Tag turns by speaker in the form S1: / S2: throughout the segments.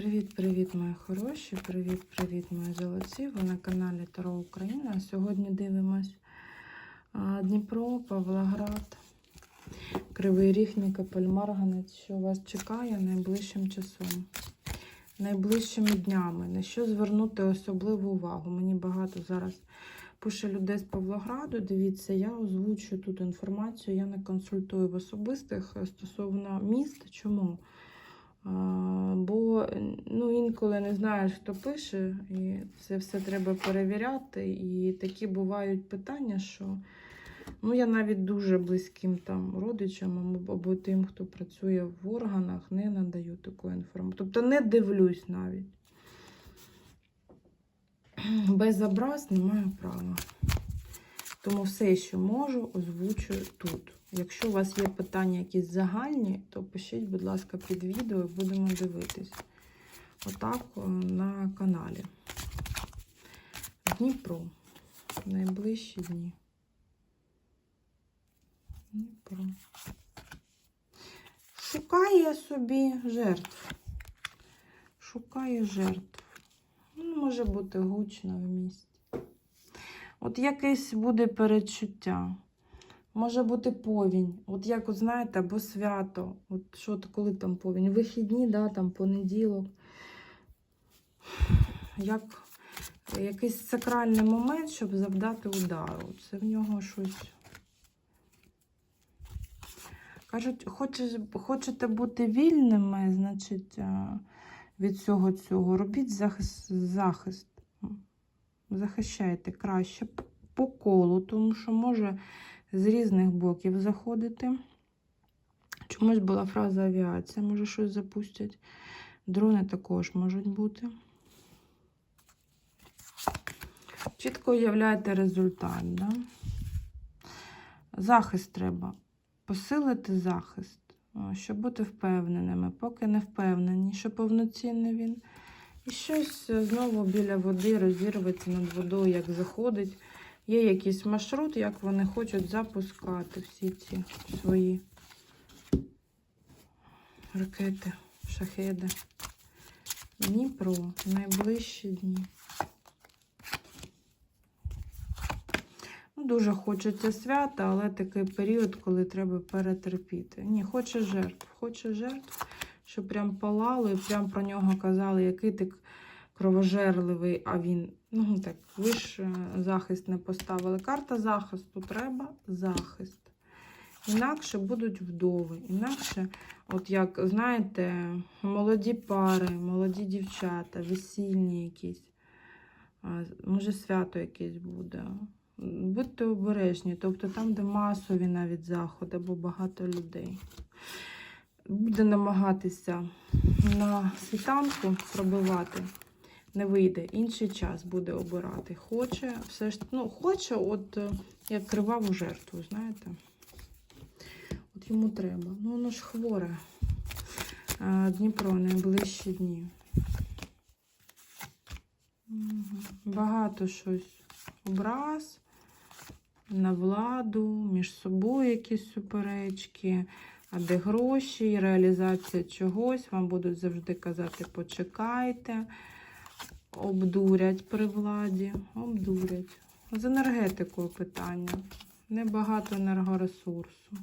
S1: Привіт-привіт, мої хороші! Привіт-привіт, мої золоті! Ви на каналі Таро Україна. Сьогодні дивимось Дніпро, Павлоград, Кривий Ріг, Нікополь, Марганець, що вас чекає найближчим часом, найближчими днями. На що звернути особливу увагу? Мені багато зараз пише людей з Павлограду. Дивіться, я озвучую тут інформацію, я не консультую в особистих стосовно міст. Чому? Бо ну, інколи не знаєш, хто пише, і це все треба перевіряти. І такі бувають питання, що ну, я навіть дуже близьким там родичам або- тим, хто працює в органах, не надаю таку інформацію. Тобто не дивлюсь навіть. Без образ не маю права. Тому все, що можу, озвучую тут. Якщо у вас є питання якісь загальні, то пишіть, будь ласка, під відео і будемо дивитись. Отак на каналі. Дніпро. Найближчі дні. Дніпро. Шукає собі жертв. Шукає жертв. Ну, може бути гучно в місті. От якесь буде передчуття. Може бути повінь. От як, от знаєте, або свято. От що коли там повінь? Вихідні, да, там понеділок. Як якийсь сакральний момент, щоб завдати удару. Це в нього щось. Кажуть, хочете бути вільними, значить, е, від всього цього робіть захист. захист. Захищайте краще по колу, тому що може з різних боків заходити. Чомусь була фраза авіація, може щось запустять. Дрони також можуть бути. Чітко уявляєте результат. Да? Захист треба. Посилити захист, щоб бути впевненими, поки не впевнені, що повноцінний він. І щось е, знову біля води розірветься над водою, як заходить. Є якийсь маршрут, як вони хочуть запускати всі ці свої ракети, шахеди. Дніпро, найближчі дні. Ну, Дуже хочеться свята, але такий період, коли треба перетерпіти. Ні, хоче жертв, хоче жертв, щоб прям палало і прям про нього казали, який ти кровожерливий, а він, ну так, ви ж е, захист не поставили. Карта захисту треба захист. Інакше будуть вдови. Інакше, от як, знаєте, молоді пари, молоді дівчата, весільні якісь, може свято якесь буде. Будьте обережні, тобто там, де масові навіть заходи, або багато людей. Буде намагатися на світанку пробивати, не вийде. Інший час буде обирати. Хоче, все ж ну, хоче, от е, як криваву жертву, знаєте. От йому треба. Ну, воно ж хворе. Дніпро найближчі дні. Багато щось образ на владу, між собою якісь суперечки, а де гроші, реалізація чогось. Вам будуть завжди казати, почекайте, обдурять при владі, обдурять. З енергетикою питання. Небагато енергоресурсу.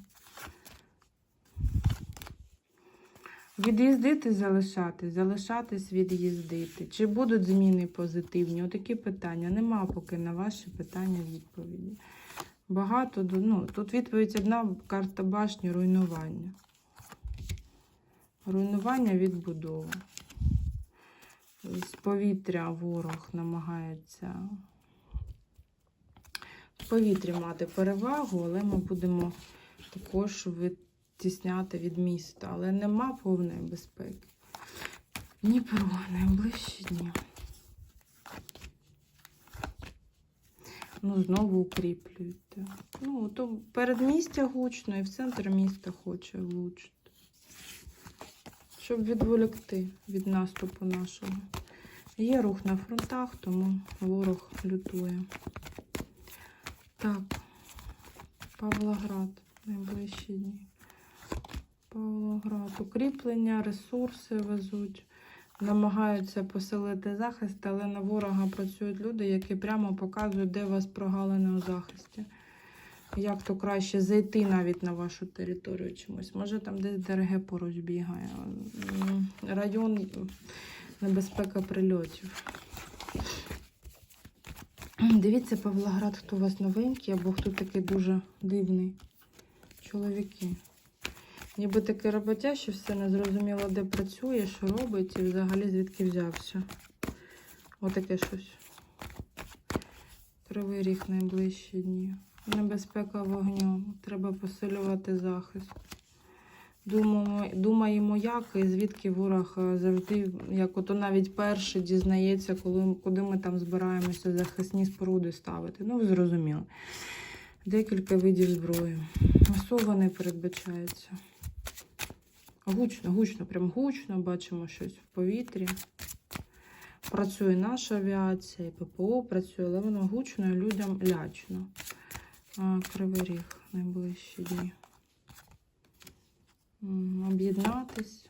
S1: Від'їздити, залишатись, залишатись, від'їздити. Чи будуть зміни позитивні? Отакі питання. Нема поки на ваші питання відповіді. Багато, ну, тут відповідь одна карта башні руйнування. Руйнування відбудови. З повітря ворог намагається в повітрі мати перевагу, але ми будемо також відтісняти від міста. Але нема повної безпеки. Дніпро, найближчі дні. Ну, знову укріплюєте. Ну, то передмістя гучно і в центр міста хоче влучити. Щоб відволікти від наступу нашого. Є рух на фронтах, тому ворог лютує. Так, Павлоград, найближчі дні. Павлоград. Укріплення, ресурси везуть. Намагаються посилити захист, але на ворога працюють люди, які прямо показують, де у вас прогалини у захисті. Як то краще зайти навіть на вашу територію чимось. Може там десь ДРГ поруч бігає. Район небезпека прильотів. Дивіться, Павлоград, хто у вас новенький, або хто такий дуже дивний. Чоловіки. Ніби такий роботящий, все не зрозуміло, де працює, що робить і взагалі звідки взявся. Отаке щось. Кривий ріг найближчі дні. Небезпека вогню. Треба посилювати захист. Думаємо, думаємо, як і звідки ворог е, завжди, як ото навіть перший дізнається, коли, куди ми там збираємося захисні споруди ставити. Ну, ви зрозуміли. Декілька видів зброї. Масово передбачається. Гучно, гучно, прям гучно, бачимо щось в повітрі. Працює наша авіація, і ППО працює, але воно гучно і людям лячно. Кривий ріг найближчі дні. Об'єднатись.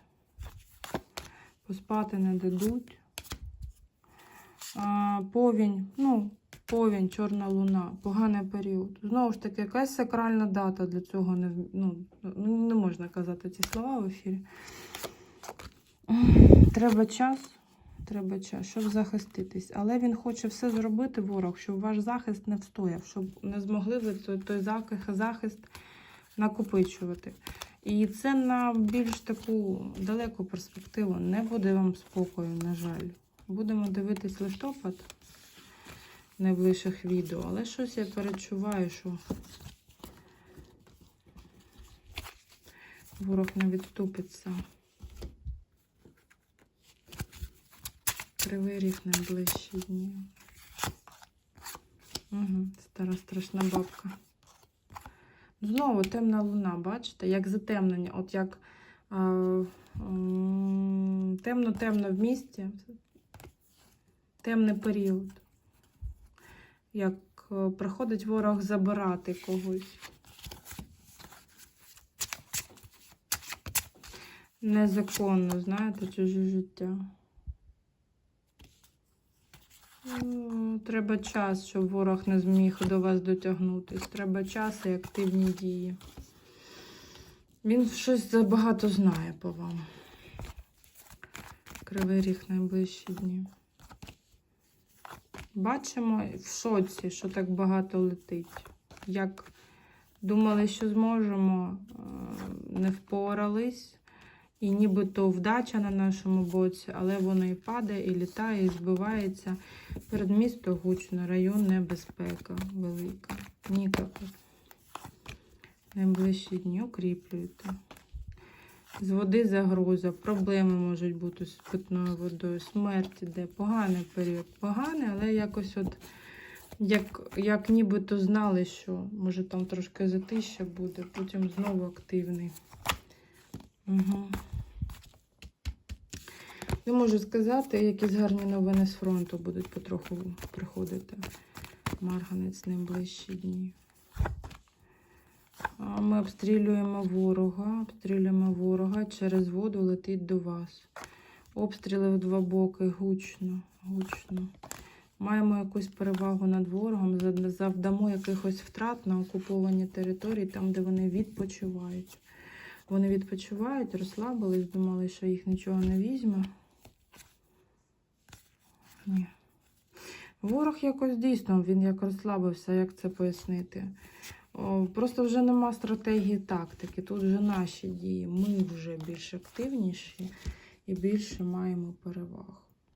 S1: Поспати не дадуть. Повінь, ну, повінь, чорна луна, поганий період. Знову ж таки, якась сакральна дата для цього не, ну, ну, не можна казати ці слова в ефірі. Треба час, треба час, щоб захиститись. Але він хоче все зробити, ворог, щоб ваш захист не встояв, щоб не змогли ви той, той захист, накопичувати. І це на більш таку далеку перспективу. Не буде вам спокою, на жаль. Будемо дивитись листопад найближчих відео, але щось я перечуваю, що ворог не відступиться. Кривий ріг найближчі дні. Угу, стара страшна бабка. Знову темна луна, бачите, як затемнення, от як темно-темно в місті, темний період. Як е, приходить ворог забирати когось. Незаконно, знаєте, чуже життя. Ну, Треба час, щоб ворог не зміг до вас дотягнутись. Треба час і активні дії. Він щось забагато знає по вам. Кривий ріг найближчі дні. Бачимо в шоці, що так багато летить. Як думали, що зможемо, е, не впорались. І нібито вдача на нашому боці, але воно і падає, і літає, і збивається. Перед місто гучно, район небезпека велика. Нікаких. Найближчі дні укріплюйте. З води загроза, проблеми можуть бути з питною водою, смерть іде. Поганий період. Поганий, але якось от як, як нібито знали, що може там трошки затища буде, потім знову активний. Угу. Не можу сказати, якісь гарні новини з фронту будуть потроху приходити. Марганець найближчі дні. Ми обстрілюємо ворога, обстрілюємо ворога, через воду летить до вас. Обстріли в два боки, гучно, гучно. Маємо якусь перевагу над ворогом, завдамо якихось втрат на окуповані території, там, де вони відпочивають. Вони відпочивають, розслабились, думали, що їх нічого не візьме. Ні. Ворог якось дійсно, він як розслабився, як це пояснити. Просто вже нема стратегії тактики. Тут вже наші дії. Ми вже більш активніші і більше маємо переваг.